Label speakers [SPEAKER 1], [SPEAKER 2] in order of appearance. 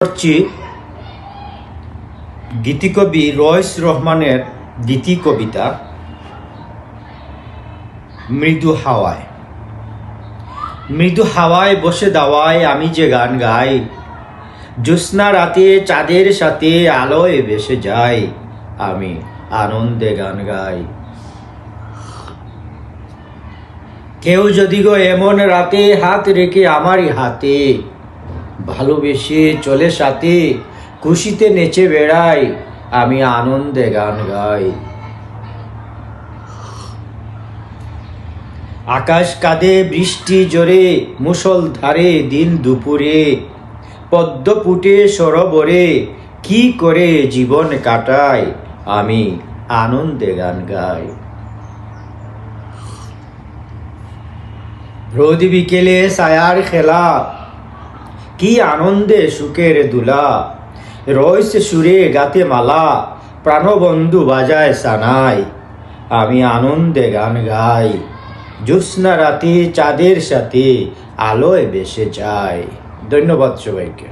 [SPEAKER 1] করছি, গীতিকবি রয়স রহমানের গীতি কবিতা, মৃদু হাওয়ায়। মৃদু হাওয়ায় বসে দাওয়ায় আমি যে গান গাই, জ্যোৎস্না রাতে চাঁদের সাথে আলোয় ভেসে যাই, আমি আনন্দে গান গাই। কেউ যদি গো এমন রাতে হাত রেখে আমারই হাতে ভালোবেসে চলে সাথে, খুশিতে নেচে বেড়াই, আমি আনন্দে গান গাই। আকাশ কাঁদে, বৃষ্টি জোরে মুসল ধারে, দিন দুপুরে, পদ্ম পুটে সরোবরে, কি করে জীবন কাটাই, আমি আনন্দে গান গাই। রোদ বিকেলে সায়ার খেলা কি আনন্দে সুখের দুলা? রয়েছে সুরে গাতে মালা, প্রাণবন্ধু বাজায় সানাই। আমি আনন্দে গান গাই, জ্যোৎস্না রাতে চাঁদের সাথে আলোয় বেসে যায়। ধন্যবাদ সবাইকে।